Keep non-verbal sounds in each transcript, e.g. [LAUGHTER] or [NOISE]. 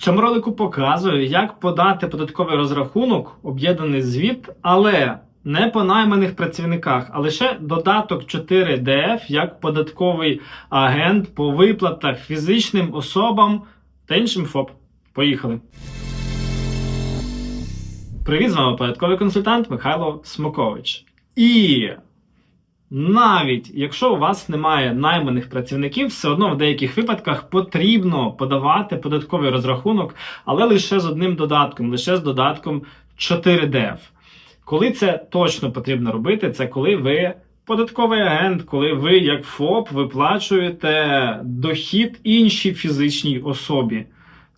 цьому ролику показую, як подати податковий розрахунок, об'єднаний звіт, але не по найманих працівниках, а лише додаток 4DF як податковий агент по виплатах фізичним особам та іншим ФОП. Поїхали. Привіт, з вами податковий консультант Михайло Смокович. І навіть якщо у вас немає найманих працівників, все одно в деяких випадках потрібно подавати податковий розрахунок, але лише з одним додатком, лише з додатком 4DF. Коли це точно потрібно робити, це коли ви податковий агент, коли ви, як ФОП, виплачуєте дохід іншій фізичній особі.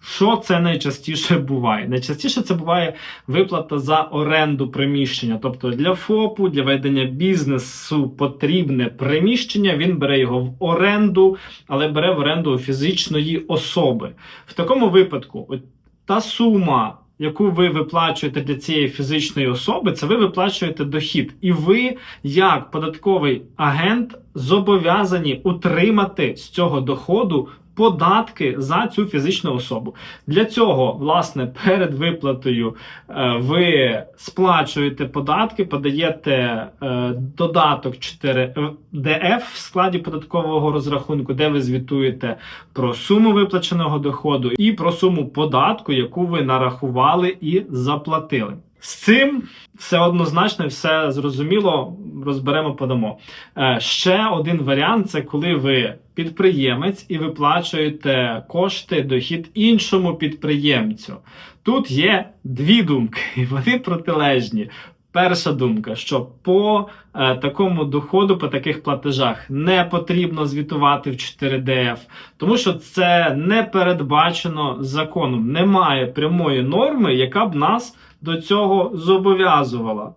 Що це найчастіше буває? Найчастіше це буває виплата за оренду приміщення. Тобто для ФОПу, для ведення бізнесу потрібне приміщення, він бере його в оренду, але бере в оренду фізичної особи. В такому випадку, от та сума, яку ви виплачуєте для цієї фізичної особи, це ви виплачуєте дохід. І ви, як податковий агент, зобов'язані утримати з цього доходу податки за цю фізичну особу. Для цього, власне, перед виплатою е, ви сплачуєте податки, подаєте е, додаток 4DF в складі податкового розрахунку, де ви звітуєте про суму виплаченого доходу і про суму податку, яку ви нарахували і заплатили. З цим все однозначно, все зрозуміло, розберемо, подамо. Е, ще один варіант це коли ви підприємець і виплачуєте кошти, дохід іншому підприємцю. Тут є дві думки, [LAUGHS] вони протилежні. Перша думка, що по е, такому доходу, по таких платежах не потрібно звітувати в 4DF, тому що це не передбачено законом. Немає прямої норми, яка б нас до цього зобов'язувала.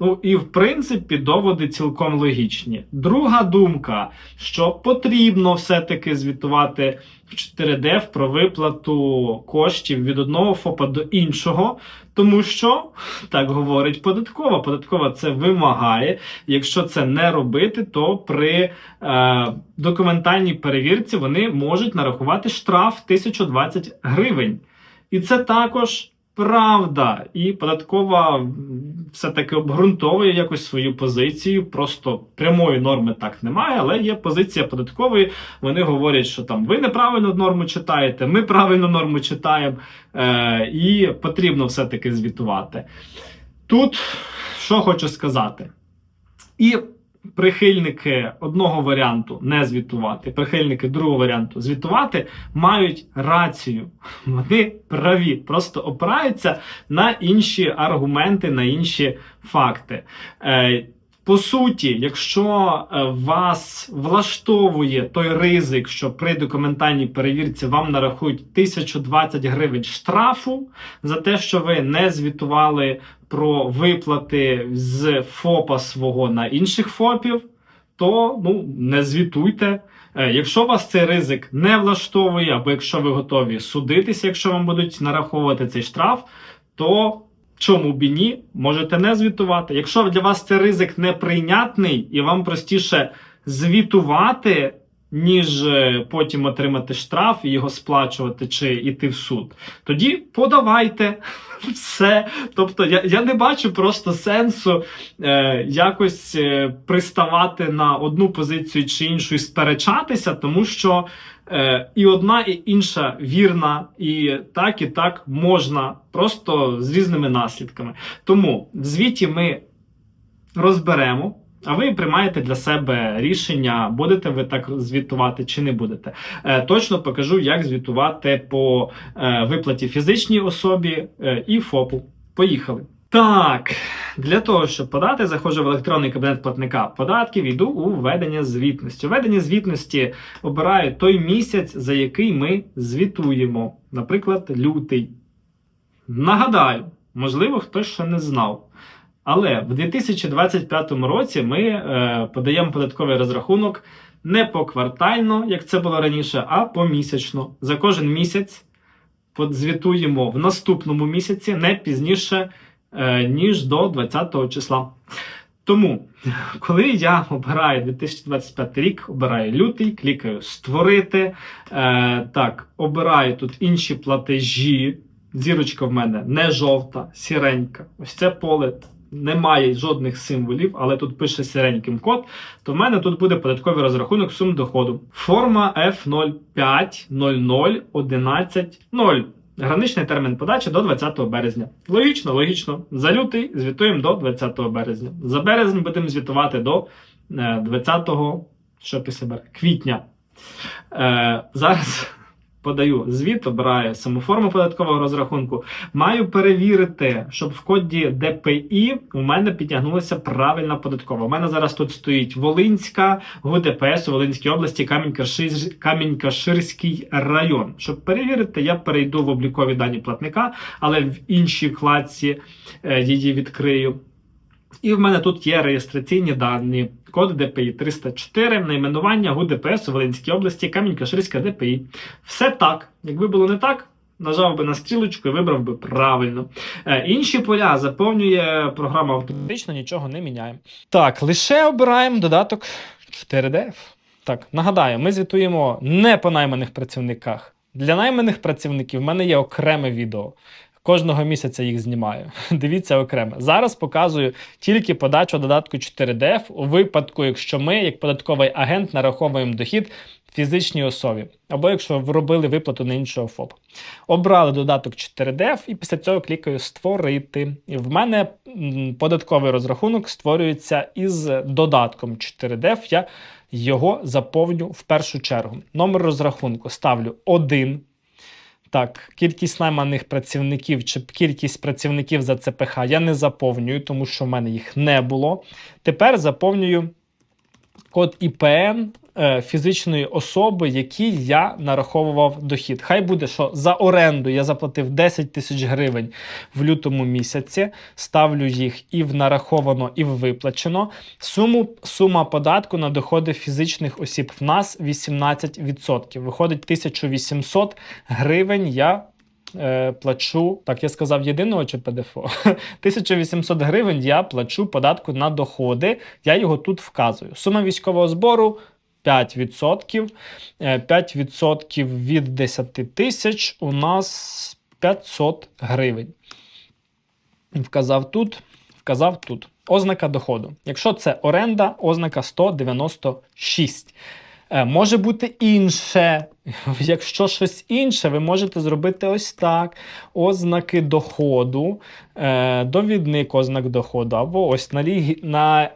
Ну і в принципі доводи цілком логічні. Друга думка, що потрібно все-таки звітувати в 4DF про виплату коштів від одного ФОПа до іншого, тому що так говорить податкова. Податкова це вимагає. Якщо це не робити, то при е, документальній перевірці вони можуть нарахувати штраф 1020 гривень. І це також. Правда, і податкова все-таки обґрунтовує якось свою позицію. Просто прямої норми так немає, але є позиція податкової. Вони говорять, що там ви неправильно норму читаєте, ми правильно норму читаємо, е, і потрібно все-таки звітувати. Тут що хочу сказати. І прихильники одного варіанту не звітувати, прихильники другого варіанту звітувати мають рацію. [LAUGHS] Вони праві, просто опираються на інші аргументи, на інші факти. По суті, якщо е, вас влаштовує той ризик, що при документальній перевірці вам нарахують 1020 гривень штрафу за те, що ви не звітували про виплати з ФОПа свого на інших ФОПів, то ну не звітуйте. Е, Якщо вас цей ризик не влаштовує, або якщо ви готові судитися, якщо вам будуть нараховувати цей штраф, то чому б і ні, можете не звітувати. Якщо для вас цей ризик неприйнятний і вам простіше звітувати, ніж е, потім отримати штраф і його сплачувати чи йти в суд, тоді подавайте [LAUGHS] все. Тобто я я не бачу просто сенсу е, якось е, приставати на одну позицію чи іншу і сперечатися, тому що е, і одна, і інша вірна, і так, і так можна, просто з різними наслідками. Тому в звіті ми розберемо. А ви приймаєте для себе рішення, будете ви так звітувати чи не будете. Е, точно покажу, як звітувати по е, виплаті фізичній особі е, і ФОПу. Поїхали. Так, для того, щоб подати, заходжу в електронний кабінет платника податків, йду у введення звітності. У введення звітності обираю той місяць, за який ми звітуємо, наприклад, лютий. Нагадаю, можливо, хтось ще не знав. Але в 2025 році ми е, подаємо податковий розрахунок не поквартально, як це було раніше, а помісячно. За кожен місяць звітуємо в наступному місяці не пізніше, е, ніж до 20 числа. Тому, [LAUGHS] коли я обираю 2025 рік, обираю лютий, клікаю створити. Е, так, обираю тут інші платежі. Зірочка в мене не жовта, сіренька. Ось це поле немає жодних символів, але тут пише сіреньким код. То в мене тут буде податковий розрахунок сум доходу. Форма F05001110. Граничний термін подачі до 20 березня. Логічно, логічно. За лютий звітуємо до 20 березня. За березень будемо звітувати до е, 20 що після квітня. Е, зараз подаю звіт, обираю саму форму податкового розрахунку. Маю перевірити, щоб в коді ДПІ у мене підтягнулася правильна податкова. У мене зараз тут стоїть Волинська, ГУДПС у Волинській області, Камінь-Кашир- Камінь-Каширський район. Щоб перевірити, я перейду в облікові дані платника, але в іншій вкладці е, її відкрию. І в мене тут є реєстраційні дані. Код ДПІ 304, найменування ГУДПС у Волинській області, Камінь-Каширська ДПІ. Все так. Якби було не так, нажав би на стрілочку і вибрав би правильно. Е, інші поля заповнює програма автоматично, нічого не міняємо. Так, лише обираємо додаток 4DF. Так, нагадаю, ми звітуємо не по найманих працівниках. Для найманих працівників в мене є окреме відео. Кожного місяця їх знімаю. [LAUGHS] Дивіться окремо. Зараз показую тільки подачу додатку 4DF у випадку, якщо ми, як податковий агент, нараховуємо дохід фізичній особі, або якщо вробили виплату на іншого ФОП. Обрали додаток 4DF і після цього клікаю Створити. І в мене податковий розрахунок створюється із додатком 4DF. Я його заповню в першу чергу. Номер розрахунку ставлю 1. Так, кількість найманих працівників чи кількість працівників за ЦПХ я не заповнюю, тому що в мене їх не було. Тепер заповнюю код ІПН фізичної особи, якій я нараховував дохід. Хай буде, що за оренду я заплатив 10 тисяч гривень в лютому місяці. Ставлю їх і в нараховано, і в виплачено. Суму, сума податку на доходи фізичних осіб в нас 18%. Виходить 1800 гривень я. е, Плачу, так я сказав єдиного чи ПДФО. [LAUGHS] 1800 гривень я плачу податку на доходи. Я його тут вказую. Сума військового збору 5%. Е, 5% від 10 тисяч у нас 500 гривень. Вказав тут, вказав тут. Ознака доходу. Якщо це оренда, ознака 196. Е, Може бути інше. [LAUGHS] Якщо щось інше, ви можете зробити ось так: ознаки доходу, е, довідник ознак доходу, або ось на е,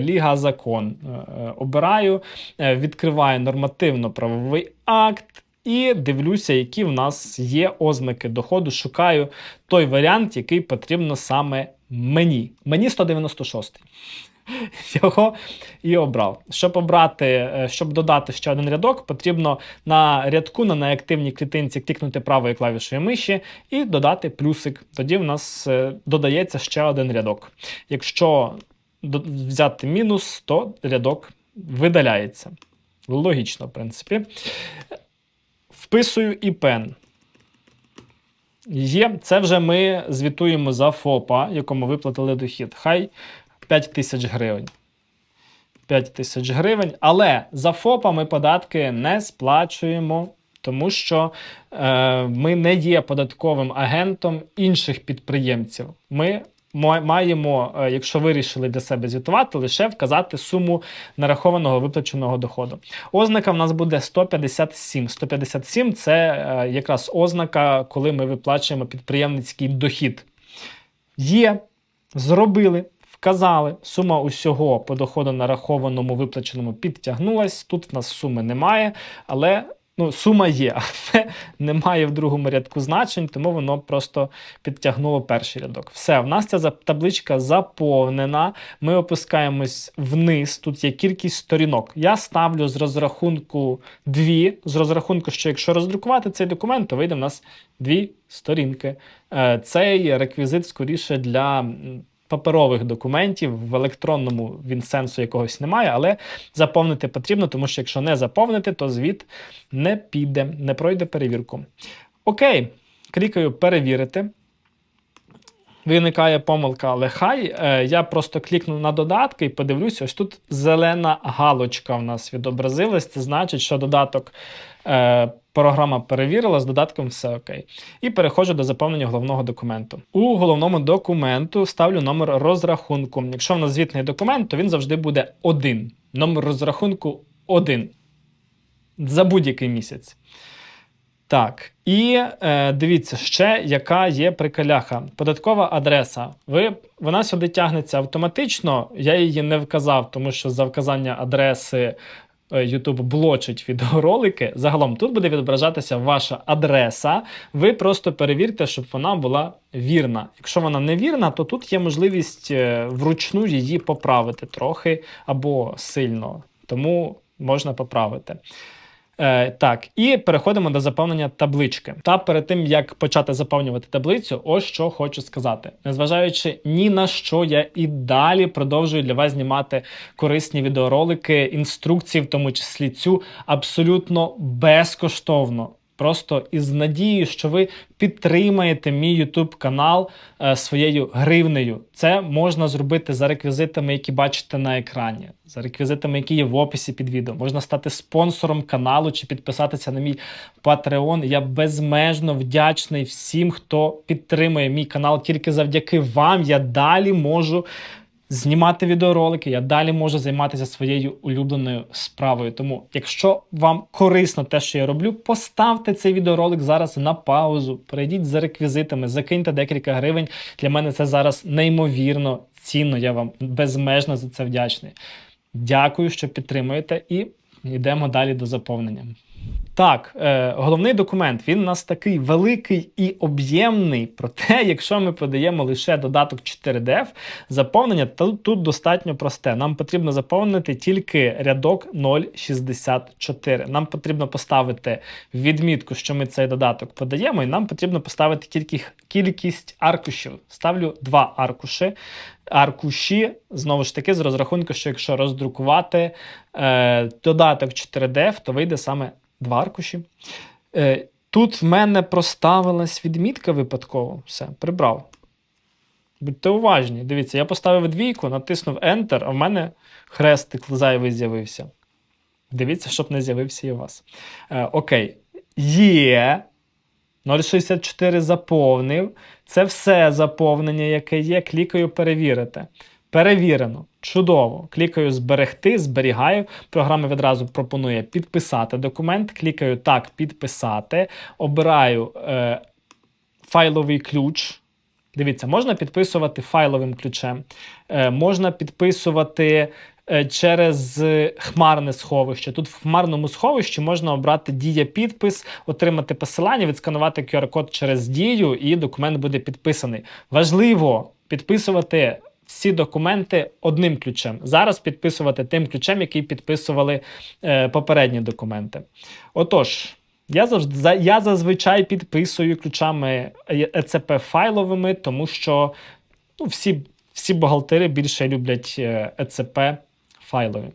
Ліга закон. Е, е, Обираю, е, відкриваю нормативно-правовий акт. І дивлюся, які в нас є ознаки доходу. Шукаю той варіант, який потрібно саме мені. Мені 196. [LAUGHS] Його і обрав. Щоб обрати, е, щоб додати ще один рядок, потрібно на рядку на неактивній клітинці клікнути правою клавішою миші і додати плюсик. Тоді в нас е, додається ще один рядок. Якщо взяти мінус, то рядок видаляється. Логічно, в принципі. Вписую і пен. Є, це вже ми звітуємо за ФОПа, якому виплатили дохід. Хай 5 тисяч гривень. 5 тисяч гривень. Але за ФОПа ми податки не сплачуємо, тому що е, ми не є податковим агентом інших підприємців. Ми маємо, е, якщо вирішили для себе звітувати, лише вказати суму нарахованого виплаченого доходу. Ознака в нас буде 157. 157 це е, якраз ознака, коли ми виплачуємо підприємницький дохід. Є, зробили, вказали, сума усього по доходу нарахованому виплаченому підтягнулась. Тут в нас суми немає, але ну, сума є, [LAUGHS] але немає в другому рядку значень, тому воно просто підтягнуло перший рядок. Все, в нас ця табличка заповнена. Ми опускаємось вниз. Тут є кількість сторінок. Я ставлю з розрахунку дві, з розрахунку, що якщо роздрукувати цей документ, то вийде в нас дві сторінки. Е, Цей реквізит скоріше для паперових документів. В електронному він сенсу якогось немає, але заповнити потрібно, тому що якщо не заповнити, то звіт не піде, не пройде перевірку. Окей, клікаю перевірити. виникає помилка, але хай е, я просто клікну на додатки і подивлюся, ось тут зелена галочка в нас відобразилась. Це значить, що додаток е, програма перевірила, з додатком все окей. І переходжу до заповнення головного документу. У головному документу ставлю номер розрахунку. Якщо в нас звітний документ, то він завжди буде один. Номер розрахунку один. За будь-який місяць. Так, і е, дивіться ще, яка є приколяха. Податкова адреса. Ви, вона сюди тягнеться автоматично. Я її не вказав, тому що за вказання адреси YouTube блочить відеоролики. Загалом тут буде відображатися ваша адреса. Ви просто перевірте, щоб вона була вірна. Якщо вона не вірна, то тут є можливість е, вручну її поправити трохи або сильно. Тому можна поправити. Е, так, і переходимо до заповнення таблички. Та перед тим як почати заповнювати таблицю, ось що хочу сказати. Незважаючи ні на що, я і далі продовжую для вас знімати корисні відеоролики, інструкції, в тому числі цю абсолютно безкоштовно. Просто із надією, що ви підтримаєте мій YouTube канал е, своєю гривнею. Це можна зробити за реквізитами, які бачите на екрані, за реквізитами, які є в описі під відео. Можна стати спонсором каналу чи підписатися на мій Patreon. Я безмежно вдячний всім, хто підтримує мій канал. Тільки завдяки вам я далі можу знімати відеоролики, я далі можу займатися своєю улюбленою справою. Тому, якщо вам корисно те, що я роблю, поставте цей відеоролик зараз на паузу, перейдіть за реквізитами, закиньте декілька гривень. Для мене це зараз неймовірно цінно. Я вам безмежно за це вдячний. Дякую, що підтримуєте, і йдемо далі до заповнення. Так, е, головний документ він у нас такий великий і об'ємний. Проте, якщо ми подаємо лише додаток 4DF, заповнення тут, тут достатньо просте. Нам потрібно заповнити тільки рядок 0,64. Нам потрібно поставити відмітку, що ми цей додаток подаємо, і нам потрібно поставити тільки кількість аркушів. Ставлю два аркуші. Аркуші, знову ж таки, з розрахунку, що якщо роздрукувати е, додаток 4DF, то вийде саме два аркуші. Е, Тут в мене проставилась відмітка випадково. Все, прибрав. Будьте уважні. Дивіться, я поставив двійку, натиснув Enter, а в мене хрестик зайвий з'явився. Дивіться, щоб не з'явився і у вас. Е, окей. Є. 0,64 заповнив. Це все заповнення, яке є. Клікаю перевірити. Перевірено. Чудово. Клікаю зберегти, зберігаю. Програма відразу пропонує підписати документ. Клікаю так, підписати. Обираю е, файловий ключ. Дивіться, можна підписувати файловим ключем, е, можна підписувати е, через хмарне сховище. Тут в хмарному сховищі можна обрати дія підпис, отримати посилання, відсканувати QR-код через дію, і документ буде підписаний. Важливо підписувати всі документи одним ключем. Зараз підписувати тим ключем, який підписували е, попередні документи. Отож. Я завжди я зазвичай підписую ключами ЕЦП файловими, тому що ну, всі, всі бухгалтери більше люблять е, ЕЦП файлові.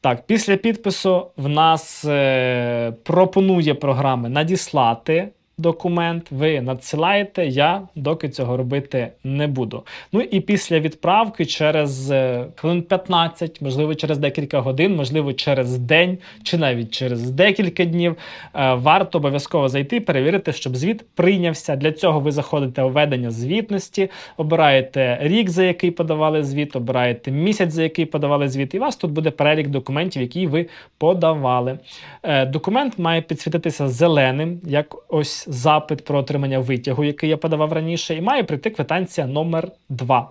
Так, після підпису в нас е, пропонує програми надіслати документ. Ви надсилаєте, я доки цього робити не буду. Ну і після відправки через е, хвилин 15, можливо, через декілька годин, можливо, через день чи навіть через декілька днів, е, варто обов'язково зайти перевірити, щоб звіт прийнявся. Для цього ви заходите у ведення звітності, обираєте рік, за який подавали звіт, обираєте місяць, за який подавали звіт, і у вас тут буде перелік документів, які ви подавали. Е, Документ має підсвітитися зеленим, як ось запит про отримання витягу, який я подавав раніше, і має прийти квитанція номер 2.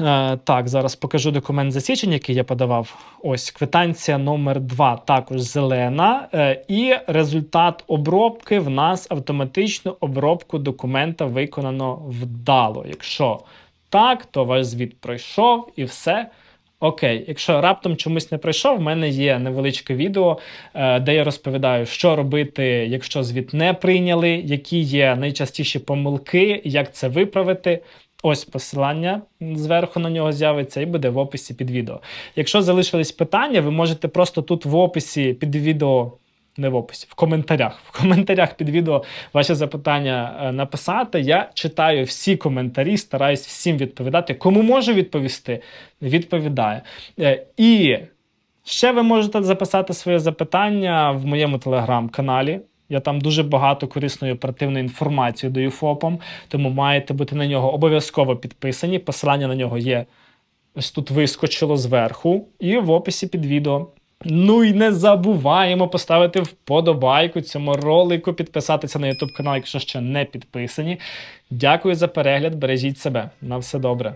Е, так, зараз покажу документ засічень, який я подавав. Ось квитанція номер 2 також зелена. Е, і результат обробки в нас автоматично обробку документа виконано вдало. Якщо так, то ваш звіт пройшов і все. Окей, якщо раптом чомусь не пройшов, в мене є невеличке відео, е, де я розповідаю, що робити, якщо звіт не прийняли, які є найчастіші помилки, як це виправити. Ось посилання зверху на нього з'явиться і буде в описі під відео. Якщо залишились питання, ви можете просто тут в описі під відео не в описі, в коментарях. В коментарях під відео ваші запитання е, написати. Я читаю всі коментарі, стараюсь всім відповідати. Кому можу відповісти, відповідаю. Е, І ще ви можете записати своє запитання в моєму телеграм-каналі. Я там дуже багато корисної оперативної інформації даю ФОПам, тому маєте бути на нього обов'язково підписані. Посилання на нього є ось тут вискочило зверху і в описі під відео. Ну і не забуваємо поставити вподобайку цьому ролику, підписатися на YouTube канал, якщо ще не підписані. Дякую за перегляд, бережіть себе. На все добре.